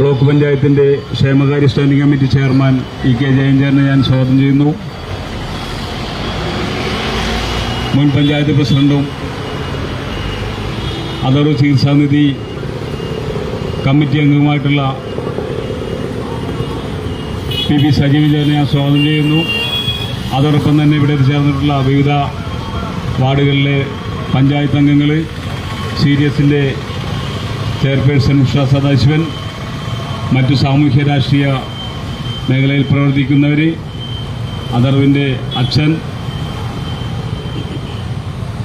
Block പഞ്ചായത്തിന്റെ ക്ഷേമകാര്യ standing committee chairman E K ജയഞ്ചേരനെ ഞാൻ സ്വാഗതം ചെയ്യുന്നു. മുൻ പഞ്ചായത്ത് പ്രസിഡന്റും അതോട് ചികിത്സാനിധി കമ്മിറ്റി അംഗവുമായിട്ടുള്ള പി പി സജീവിനെ ഞാൻ സ്വാഗതം ചെയ്യുന്നു. അതോടൊപ്പം തന്നെ ഇവിടെ ചേർന്നിട്ടുള്ള വിവിധ വാർഡുകളിലെ പഞ്ചായത്ത് അംഗങ്ങൾ സി ഡി എസിന്റെ ചെയർപേഴ്സൺ ഉഷ സദാശിവൻ മറ്റു സാമൂഹ്യ രാഷ്ട്രീയ മേഖലയിൽ പ്രവർത്തിക്കുന്നവർ അതർവിന്റെ അച്ഛൻ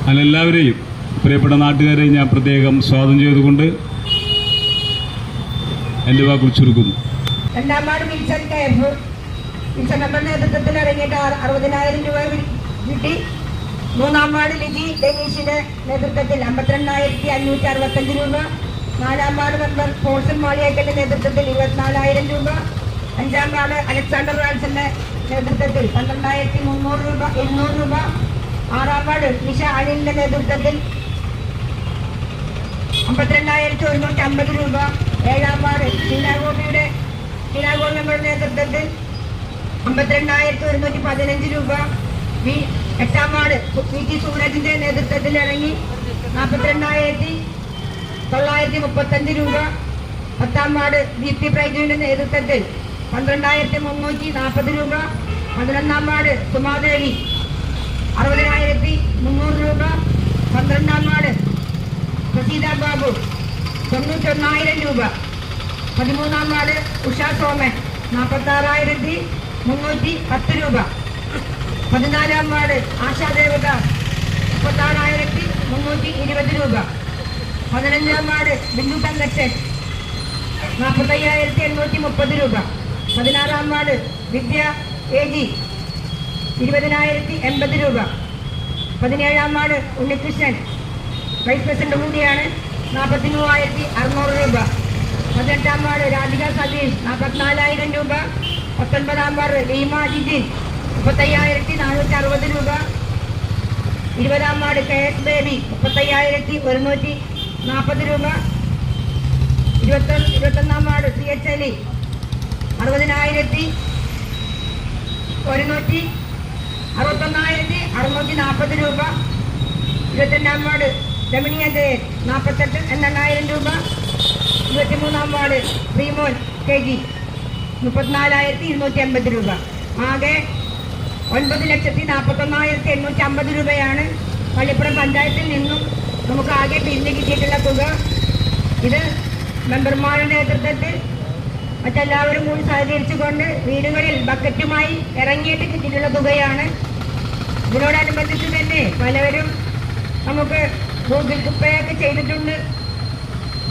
അതിലെല്ലാവരെയും പ്രിയപ്പെട്ട നാട്ടുകാരെ ഞാൻ പ്രത്യേകം സ്വാഗതം ചെയ്തുകൊണ്ട് എന്റെ വാക്ക് ചുരുക്കുന്നു മൂന്നാം വാർഡ് ലിജി ഡെനീഷിന്റെ നേതൃത്വത്തിൽ അമ്പത്തിരണ്ടായിരത്തി അഞ്ഞൂറ്റി അറുപത്തഞ്ച് രൂപ. നാലാം വാർഡ് മെമ്പർ പോൾസൺ മാളിയേക്കലിന്റെ നേതൃത്വത്തിൽ ഇരുപത്തിനാലായിരം രൂപ. അഞ്ചാം വാർഡ് അലക്സാണ്ടർ റാൻസിന്റെ നേതൃത്വത്തിൽ പന്ത്രണ്ടായിരത്തി മുന്നൂറ് രൂപ എണ്ണൂറ് രൂപ. ആറാം വാർഡ് നിഷ അനിലിന്റെ നേതൃത്വത്തിൽ അമ്പത്തിരണ്ടായിരത്തി ഒരുന്നൂറ്റി അമ്പത് രൂപ. ഏഴാം വാർഡ് ഷീനാഗോപിയുടെ ഷീനാഗോ മെമ്പറുടെ നേതൃത്വത്തിൽ അമ്പത്തിരണ്ടായിരത്തി ഒരുന്നൂറ്റി പതിനഞ്ച് രൂപ. വി എട്ടാം വാർഡ് പി ടി സൂരജിന്റെ നേതൃത്വത്തിൽ ഇറങ്ങി നാൽപ്പത്തിരണ്ടായിരത്തി തൊള്ളായിരത്തി മുപ്പത്തഞ്ച് രൂപ പത്താം വാർഡ് ദീപ്തി പ്രൈജുവിന്റെ നേതൃത്വത്തിൽ പന്ത്രണ്ടായിരത്തി മുന്നൂറ്റി നാൽപ്പത് രൂപ പതിനൊന്നാം വാർഡ് സുമാദേവി അറുപതിനായിരത്തി മുന്നൂറ് രൂപ പന്ത്രണ്ടാം വാർഡ് പ്രസീത ബാബു തൊണ്ണൂറ്റൊന്നായിരം രൂപ പതിമൂന്നാം വാർഡ് ഉഷ സോമൻ നാൽപ്പത്താറായിരത്തി മുന്നൂറ്റി പത്ത് രൂപ പതിനാലാം വാർഡ് ആശാദേവത മുപ്പത്താറായിരത്തി മുന്നൂറ്റി ഇരുപത് രൂപ പതിനഞ്ചാം വാർഡ് ബിന്ദു തങ്കച്ചൻ. നാൽപ്പത്തയ്യായിരത്തി എണ്ണൂറ്റി മുപ്പത് രൂപ. പതിനാറാം വാർഡ് വിദ്യ എ ജി. ഇരുപതിനായിരത്തി എൺപത് രൂപ. പതിനേഴാം വാർഡ് ഉണ്ണികൃഷ്ണൻ. വൈസ് പ്രസിഡന്റ് കൂടിയാണ് നാൽപ്പത്തി മൂവായിരത്തി അറുന്നൂറ് രൂപ. പതിനെട്ടാം വാർഡ് രാധിക സതീഷ് നാൽപ്പത്തിനാലായിരം രൂപ. പത്തൊൻപതാം വാർഡ് ലീമ ജിജിൻ മുപ്പത്തയ്യായിരത്തി നാനൂറ്റി അറുപത് രൂപ. ഇരുപതാം വാർഡ് കെ എസ് ബേബി മുപ്പത്തയ്യായിരത്തി ഒരുന്നൂറ്റി നാൽപ്പത് രൂപ. ഇരുപത്തൊന്ന് ഇരുപത്തൊന്നാം വാർഡ് സി എച്ച് അലി അറുപതിനായിരത്തി ഒരുന്നൂറ്റി അറുപത്തൊന്നായിരത്തി അറുന്നൂറ്റി നാൽപ്പത് രൂപ. ഇരുപത്തിരണ്ടാം വാർഡ് രമണീയ ജയൻ നാൽപ്പത്തെട്ട് എണ്ണായിരം രൂപ. ഇരുപത്തിമൂന്നാം വാർഡ് ശ്രീമോൻ കെ ജി മുപ്പത്തിനാലായിരത്തി ഇരുന്നൂറ്റി അമ്പത് രൂപ. ആകെ ഒൻപത് ലക്ഷത്തി നാൽപ്പത്തൊന്നായിരത്തി എണ്ണൂറ്റി അമ്പത് രൂപയാണ്. പള്ളിപ്പുറം പഞ്ചായത്തിൽ നിന്നും നമുക്ക് ആകെ പിരിഞ്ഞ് കിട്ടിയിട്ടുള്ള തുക. ഇത് മെമ്പർമാരുടെ നേതൃത്വത്തിൽ മറ്റെല്ലാവരും കൂടി സഹകരിച്ചുകൊണ്ട് വീടുകളിൽ ബക്കറ്റുമായി ഇറങ്ങിയിട്ട് കിട്ടിയിട്ടുള്ള തുകയാണ്. ഇതിനോടനുബന്ധിച്ച് തന്നെ പലവരും നമുക്ക് ഗൂഗിൾ പേ ഒക്കെ ചെയ്തിട്ടുണ്ട്.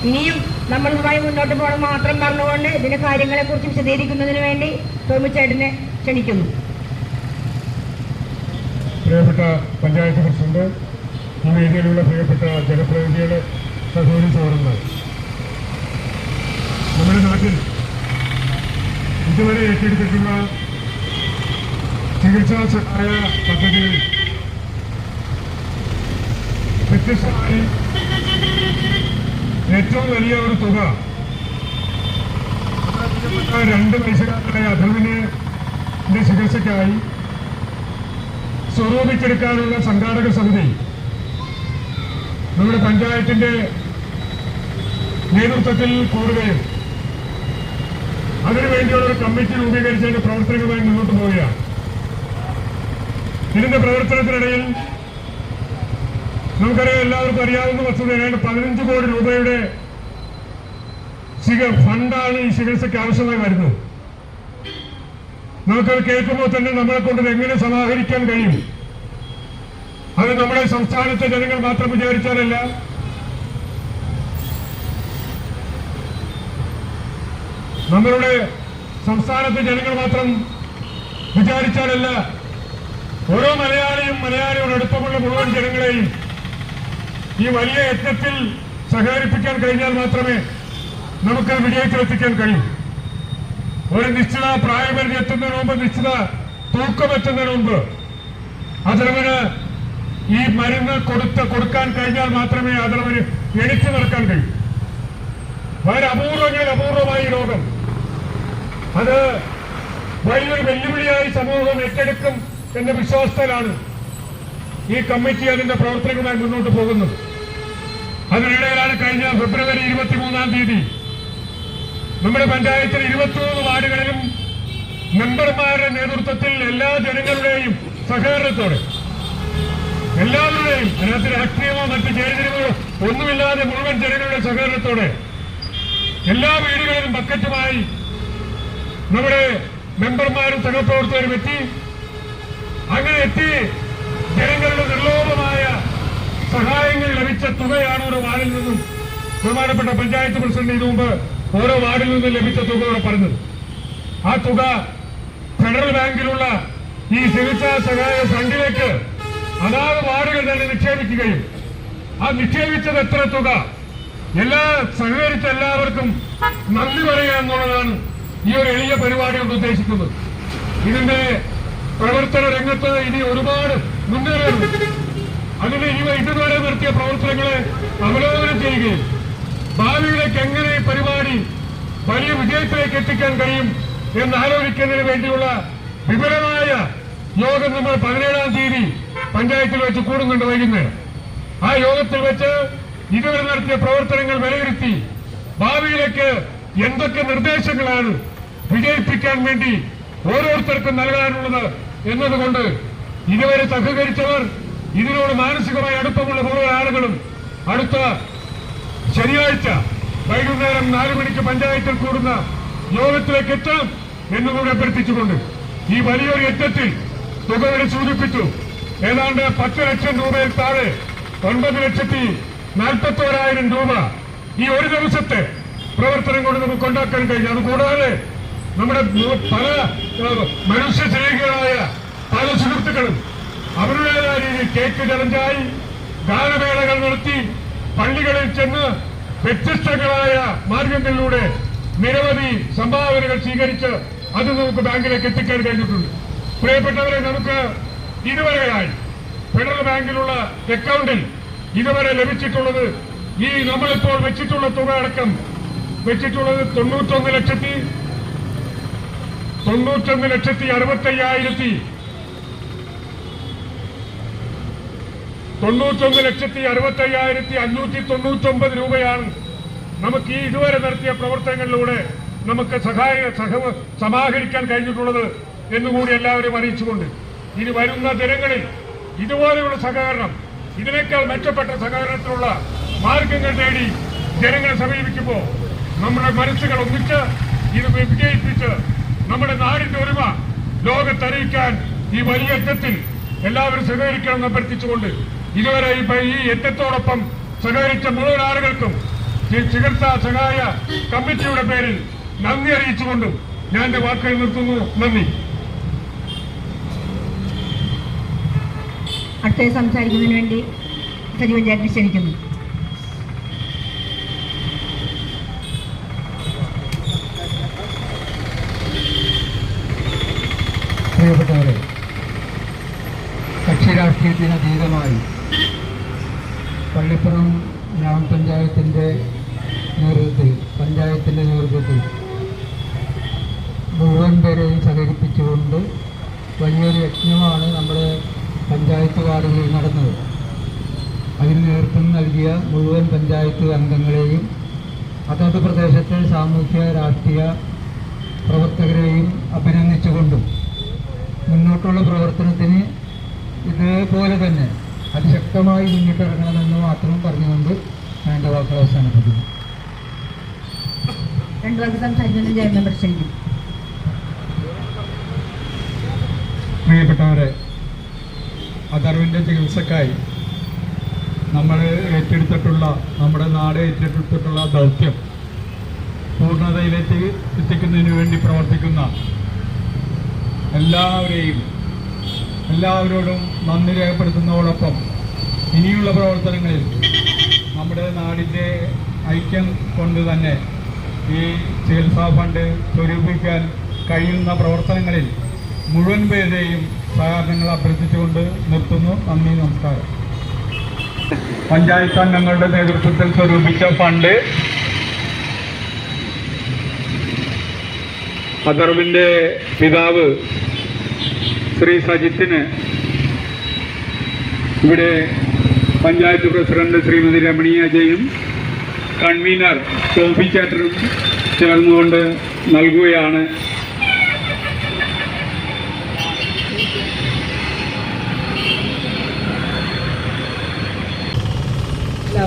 ഇനിയും നമ്മളുമായി മുന്നോട്ട് പോകണം മാത്രം പറഞ്ഞുകൊണ്ട് ഇതിന്റെ കാര്യങ്ങളെക്കുറിച്ച് വിശദീകരിക്കുന്നതിന് വേണ്ടി ടോമിച്ചേട്ടനെ ക്ഷണിക്കുന്നു. പ്രിയപ്പെട്ട പഞ്ചായത്ത് പ്രസിഡന്റ് ഈ വേദിയിലുള്ള പ്രിയപ്പെട്ട ജനപ്രതിനിധികളെ സഹോദരി സഹോദരന്മാർ. നമ്മുടെ നാട്ടിൽ ഇതുവരെ ഏറ്റെടുത്തിട്ടുള്ള ചികിത്സാ സഹായ പദ്ധതി വ്യത്യസ്തമായി ഏറ്റവും വലിയ ഒരു തുക രണ്ട് വയസ്സുകാരുടെ അധർവിനെ ചികിത്സയ്ക്കായി സ്വരൂപിച്ചെടുക്കാനുള്ള സംഘാടക സമിതി നമ്മുടെ പഞ്ചായത്തിന്റെ നേതൃത്വത്തിൽ കൂടുകയും അതിനുവേണ്ടിയുള്ള ഒരു കമ്മിറ്റി രൂപീകരിച്ചതിന്റെ പ്രവർത്തനങ്ങളുമായി മുന്നോട്ട് പോവുകയാണ്. ഇതിന്റെ പ്രവർത്തനത്തിനിടയിൽ നമുക്കറിയാം എല്ലാവർക്കും അറിയാവുന്ന വസ്തുത ഏതാണ്ട് പതിനഞ്ച് കോടി രൂപയുടെ ഫണ്ടാണ് ഈ ചികിത്സയ്ക്ക് ആവശ്യമായി വരുന്നത്. നമുക്കത് കേൾക്കുമ്പോൾ തന്നെ നമ്മളെ കൊണ്ട് എങ്ങനെ സമാഹരിക്കാൻ കഴിയും? അത് നമ്മുടെ സംസ്ഥാനത്തെ ജനങ്ങൾ മാത്രം വിചാരിച്ചാലല്ല. നമ്മളുടെ സംസ്ഥാനത്തെ ജനങ്ങൾ മാത്രം വിചാരിച്ചാലല്ല. ഓരോ മലയാളിയും മലയാളിയോട് അടുപ്പമുള്ള മുഴുവൻ ജനങ്ങളെയും ഈ വലിയ യജ്ഞത്തിൽ സഹകരിപ്പിക്കാൻ കഴിഞ്ഞാൽ മാത്രമേ നമുക്ക് വിജയത്തിലെത്തിക്കാൻ കഴിയൂ. ഒരു നിശ്ചിത പ്രായപരിധി എത്തുന്നതിന് മുമ്പ് നിശ്ചിത തൂക്കം എത്തുന്നതിന് മുമ്പ്. അതിലവന് ഈ മരുന്ന് കൊടുത്ത് കൊടുക്കാൻ കഴിഞ്ഞാൽ മാത്രമേ അതിലവന് എണിച്ചു നിൽക്കാൻ കഴിയൂ. വളരെ അപൂർവങ്ങളിൽ അപൂർവമായി രോഗം. അത് വലിയൊരു വെല്ലുവിളിയായി സമൂഹം ഏറ്റെടുക്കും എന്ന വിശ്വാസത്തിലാണ് ഈ കമ്മിറ്റി അതിന്റെ പ്രവർത്തനങ്ങളുമായി മുന്നോട്ട് പോകുന്നത്. അതിനിടയിലാണ് കഴിഞ്ഞ ഫെബ്രുവരി ഇരുപത്തിമൂന്നാം തീയതി നമ്മുടെ പഞ്ചായത്തിൽ ഇരുപത്തിമൂന്ന് വാർഡുകളിലും മെമ്പർമാരുടെ നേതൃത്വത്തിൽ എല്ലാ ജനങ്ങളുടെയും സഹകരണത്തോടെ എല്ലാവരുടെയും അതിനകത്ത് രാഷ്ട്രീയമോ മറ്റ് ചേരിതിരിവോ ഒന്നുമില്ലാതെ മുഴുവൻ ജനങ്ങളുടെ സഹകരണത്തോടെ എല്ലാ വീടുകളിലും ബക്കറ്റുമായി നമ്മുടെ മെമ്പർമാരും സഹപ്രവർത്തകരും എത്തി. അങ്ങനെ എത്തി. ജനങ്ങളുടെ നിർലോഭമായ സഹായങ്ങൾ ലഭിച്ച തുകയാണ് ഓരോ വാർഡിൽ നിന്നും ബഹുമാനപ്പെട്ട പഞ്ചായത്ത് പ്രസിഡന്റ് ഇതിനു മുമ്പ് ഓരോ വാർഡിൽ നിന്നും ലഭിച്ച തുകയോടെ പറഞ്ഞത്. ആ തുക ഫെഡറൽ ബാങ്കിലുള്ള ഈ ചികിത്സാ സഹായ ഫണ്ടിലേക്ക് അതാത് വാർഡുകൾ തന്നെ നിക്ഷേപിക്കുകയും. ആ നിക്ഷേപിച്ചത് എത്ര തുക? എല്ലാ സഹകരിച്ച എല്ലാവർക്കും നന്ദി പറയുക എന്നുള്ളതാണ് ഈ ഒരു എളിയ പരിപാടി കൊണ്ട് ഉദ്ദേശിക്കുന്നത്. ഇതിന്റെ പ്രവർത്തന രംഗത്ത് ഇനി ഒരുപാട് മുന്നേറുന്നു അതിന് ഇവ ഇതുവരെ നിർത്തിയ പ്രവർത്തനങ്ങളെ അവലോകനം ചെയ്യുകയും ഭാവിയിലേക്ക് എങ്ങനെ ഈ പരിപാടി വലിയ വിജയത്തിലേക്ക് എത്തിക്കാൻ കഴിയും എന്ന് ആലോചിക്കുന്നതിന് വേണ്ടിയുള്ള വിപുലമായ യോഗം നമ്മൾ പതിനേഴാം തീയതി പഞ്ചായത്തിൽ വെച്ച് കൂടുന്നുണ്ട് വൈകുന്നേരം ആ യോഗത്തിൽ വെച്ച് ഇതുവരെ നടത്തിയ പ്രവർത്തനങ്ങൾ വിലയിരുത്തി ഭാവിയിലേക്ക് എന്തൊക്കെ നിർദ്ദേശങ്ങളാണ് വിജയിപ്പിക്കാൻ വേണ്ടി ഓരോരുത്തർക്കും നൽകാനുള്ളത് എന്നതുകൊണ്ട് ഇതുവരെ സഹകരിച്ചവർ ഇതിനോട് മാനസികമായി അടുപ്പമുള്ള മുഴുവൻ ആളുകളും അടുത്ത ശനിയാഴ്ച വൈകുന്നേരം നാലു മണിക്ക് പഞ്ചായത്തിൽ കൂടുന്ന യോഗത്തിലേക്ക് എത്താം എന്നുകൂടി അഭ്യർത്ഥിച്ചുകൊണ്ട് ഈ വലിയൊരു യജ്ഞത്തിൽ തുകവരെ സൂചിപ്പിച്ചു. ഏതാണ്ട് പത്ത് ലക്ഷം രൂപയിൽ താഴെ ഒൻപത് ലക്ഷത്തി നാൽപ്പത്തോരായിരം രൂപ ഈ ഒരു ദിവസത്തെ പ്രവർത്തനം കൊണ്ട് നമുക്ക് ഉണ്ടാക്കാൻ കഴിഞ്ഞു. അതുകൂടാതെ നമ്മുടെ പല ഏഹ്, മനുഷ്യ സ്നേഹികളായ പല സുഹൃത്തുക്കളും അവരുടേതായ രീതിയിൽ കേക്ക് ചലഞ്ചായി ഗാനമേളകൾ നടത്തി പള്ളികളിൽ ചെന്ന് വ്യത്യസ്തങ്ങളായ മാർഗങ്ങളിലൂടെ നിരവധി സംഭാവനകൾ സ്വീകരിച്ച് അത് നമുക്ക് ബാങ്കിലേക്ക് എത്തിക്കാൻ കഴിഞ്ഞിട്ടുണ്ട്. പ്രിയപ്പെട്ടവരെ നമുക്ക് ഇതുവരെയായി ഫെഡറൽ ബാങ്കിലുള്ള അക്കൗണ്ടിൽ ഇതുവരെ ലഭിച്ചിട്ടുള്ളത് ഈ നമ്മളിപ്പോൾ വെച്ചിട്ടുള്ള തുക അടക്കം വെച്ചിട്ടുള്ളത് തൊണ്ണൂറ്റൊന്ന് ലക്ഷത്തി തൊണ്ണൂറ്റൊന്ന് ലക്ഷത്തി അറുപത്തയ്യായിരത്തി തൊണ്ണൂറ്റൊന്ന് ലക്ഷത്തി അറുപത്തയ്യായിരത്തി അഞ്ഞൂറ്റി തൊണ്ണൂറ്റൊമ്പത് രൂപയാണ് നമുക്ക് ഈ ഇതുവരെ നടത്തിയ പ്രവർത്തനങ്ങളിലൂടെ നമുക്ക് സഹായ സഹ സമാഹരിക്കാൻ കഴിഞ്ഞിട്ടുള്ളത് എന്നുകൂടി എല്ലാവരും അറിയിച്ചുകൊണ്ട് ഇനി വരുന്ന ദിനങ്ങളിൽ ഇതുപോലെയുള്ള സഹകരണം ഇതിനേക്കാൾ മെച്ചപ്പെട്ട സഹകരണത്തിനുള്ള മാർഗങ്ങൾ നേടി ജനങ്ങളെ സമീപിക്കുമ്പോൾ നമ്മുടെ മനസ്സുകൾ ഒന്നിച്ച് ഇത് വിജയിപ്പിച്ച് നമ്മുടെ നാടിന്റെ ഒരുമ ലോകത്തറിയിക്കാൻ ഈ വലിയ യജ്ഞത്തിൽ എല്ലാവരും സഹകരിക്കണമെന്ന് അഭ്യർത്ഥിച്ചുകൊണ്ട് ഇതുവരെ ഈ യജ്ഞത്തോടൊപ്പം സഹകരിച്ച മുഴുവൻ ആളുകൾക്കും ചികിത്സാ സഹായ കമ്മിറ്റിയുടെ പേരിൽ നന്ദി അറിയിച്ചുകൊണ്ടും ഞാൻ എന്റെ വാക്കുകൾ നിർത്തുന്നു. നന്ദി. അടുത്തത് സംസാരിക്കുന്നതിന് വേണ്ടി സജീവൻ ചേട്ടനെ ക്ഷണിക്കുന്നു. പ്രിയപ്പെട്ടവരെ കക്ഷി രാഷ്ട്രീയത്തിന് അതീതമായി പള്ളിപ്പുറം ഗ്രാമപഞ്ചായത്തിന്റെ നേതൃത്വത്തിൽ പഞ്ചായത്തിന്റെ നേതൃത്വത്തിൽ മുഴുവൻ പേരെയും സഹകരിപ്പിച്ചുകൊണ്ട് വലിയൊരു യജ്ഞമാണ് നമ്മുടെ വാർഡുകളിൽ നടന്നത്. അതിന് നേതൃത്വം നൽകിയ മുഴുവൻ പഞ്ചായത്ത് അംഗങ്ങളെയും അതത് പ്രദേശത്തെ സാമൂഹ്യ രാഷ്ട്രീയ പ്രവർത്തകരെയും അഭിനന്ദിച്ചുകൊണ്ടും മുന്നോട്ടുള്ള പ്രവർത്തനത്തിന് ഇതേപോലെ തന്നെ അതിശക്തമായി മുന്നിട്ടിറങ്ങണമെന്ന് മാത്രം പറഞ്ഞുകൊണ്ട് ഞാൻ എന്റെ വാക്കുകൾ അവസാനിപ്പിക്കുന്നു. രണ്ടു വാക്ക് പ്രിയപ്പെട്ടവരെ അതറിവിന്റെ ചികിത്സക്കായി നമ്മൾ ഏറ്റെടുത്തിട്ടുള്ള നമ്മുടെ നാട് ഏറ്റെടുത്തിട്ടുള്ള ദൗത്യം പൂർണതയിലേക്ക് എത്തിക്കുന്നതിന് വേണ്ടി പ്രവർത്തിക്കുന്ന എല്ലാവരെയും എല്ലാവരോടും നന്ദി രേഖപ്പെടുത്തുന്നതോടൊപ്പം ഇനിയുള്ള പ്രവർത്തനങ്ങളിൽ നമ്മുടെ നാടിന്റെ ഐക്യം കൊണ്ട് തന്നെ ഈ ചികിത്സാ ഫണ്ട് സ്വരൂപിക്കാൻ കഴിയുന്ന പ്രവർത്തനങ്ങളിൽ മുഴുവൻ പേരെയും സഹകരണങ്ങൾ അഭ്യർത്ഥിച്ചുകൊണ്ട് നിർത്തുന്നു. നന്ദി നമസ്കാരം. പഞ്ചായത്ത് അംഗങ്ങളുടെ നേതൃത്വത്തിൽ സ്വരൂപിച്ച ഫണ്ട് അദർവിന്റെ പിതാവ് ശ്രീ സജിത്തിന് ഇവിടെ പഞ്ചായത്ത് പ്രസിഡന്റ് ശ്രീമതി രമണി അജയും കൺവീനർ ടോഫി ചേട്ടനും ചേർന്നുകൊണ്ട് നൽകുകയാണ്.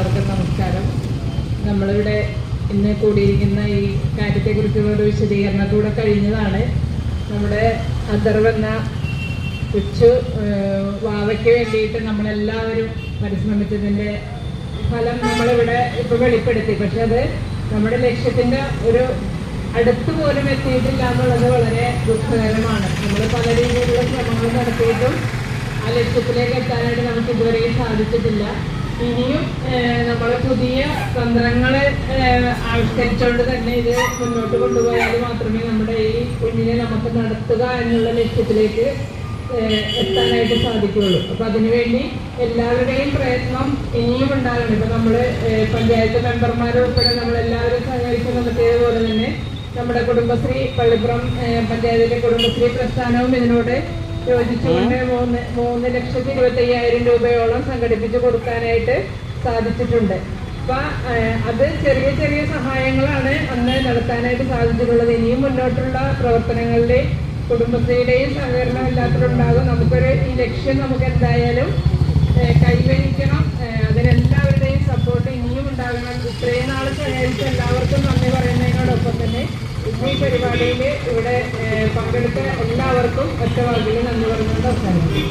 എല്ലാവർക്കും നമസ്കാരം. നമ്മളിവിടെ ഇന്ന് കൂടിയിരിക്കുന്ന ഈ കാര്യത്തെക്കുറിച്ചുള്ള ഒരു വിശദീകരണത്തൂടെ കഴിഞ്ഞതാണ്. നമ്മുടെ അഥർവെന്ന കൊച്ചു വാവയ്ക്ക് വേണ്ടിയിട്ട് നമ്മളെല്ലാവരും പരിശ്രമിച്ചതിന്റെ ഫലം നമ്മളിവിടെ ഇപ്പോൾ വെളിപ്പെടുത്തി. പക്ഷെ അത് നമ്മുടെ ലക്ഷ്യത്തിന്റെ ഒരു അടുത്ത് പോലും എത്തിയിട്ടില്ല എന്നുള്ളത് വളരെ ദുഃഖകരമാണ്. നമ്മൾ പല രീതിയിലുള്ള ശ്രമങ്ങൾ നടത്തിയിട്ടും ആ ലക്ഷ്യത്തിലേക്ക് എത്താനായിട്ട് നമുക്ക് ഇതുവരെയും സാധിച്ചിട്ടില്ല. ഇനിയും നമ്മൾ പുതിയ തന്ത്രങ്ങളെ ആവിഷ്കരിച്ചുകൊണ്ട് തന്നെ ഇത് മുന്നോട്ട് കൊണ്ടുപോയാൽ മാത്രമേ നമ്മുടെ ഈ കുഞ്ഞിനെ നമുക്ക് നടത്തുക എന്നുള്ള ലക്ഷ്യത്തിലേക്ക് എത്താനായിട്ട് സാധിക്കുകയുള്ളൂ. അപ്പൊ അതിനുവേണ്ടി എല്ലാവരുടെയും പ്രയത്നം ഇനിയും ഉണ്ടാകണം. ഇപ്പൊ നമ്മൾ പഞ്ചായത്ത് മെമ്പർമാരുൾപ്പെടെ നമ്മളെല്ലാവരും സഹകരിച്ച് നടത്തിയതുപോലെ തന്നെ നമ്മുടെ കുടുംബശ്രീ പള്ളിപ്പുറം പഞ്ചായത്തിലെ കുടുംബശ്രീ പ്രസ്ഥാനവും ഇതിനോട് യോജിച്ചുകൊണ്ട് മൂന്ന് മൂന്ന് ലക്ഷത്തി ഇരുപത്തി അയ്യായിരം രൂപയോളം സംഘടിപ്പിച്ചു കൊടുക്കാനായിട്ട് സാധിച്ചിട്ടുണ്ട്. അപ്പൊ അത് ചെറിയ ചെറിയ സഹായങ്ങളാണ് അന്ന് നടത്താനായിട്ട് സാധിച്ചിട്ടുള്ളത്. ഇനിയും മുന്നോട്ടുള്ള പ്രവർത്തനങ്ങളുടെ കുടുംബശ്രീയുടെയും സഹകരണം എല്ലാത്തിലുണ്ടാകും നമുക്കൊരു ഈ ലക്ഷ്യം നമുക്ക് എന്തായാലും കൈവരിക്കണം. അതിനെല്ലാവരുടെയും സപ്പോർട്ട് ഇനിയും ഉണ്ടാകണം. ഇത്രയും നാൾ സഹകരിച്ച എല്ലാവർക്കും നന്ദി പറയുന്നതിനോടൊപ്പം തന്നെ ഈ പരിപാടിയിൽ ഇവിടെ പങ്കെടുത്ത എല്ലാവർക്കും ഒറ്റവാക്കിൽ നന്ദി പറഞ്ഞുകൊണ്ട് അവസാനിക്കും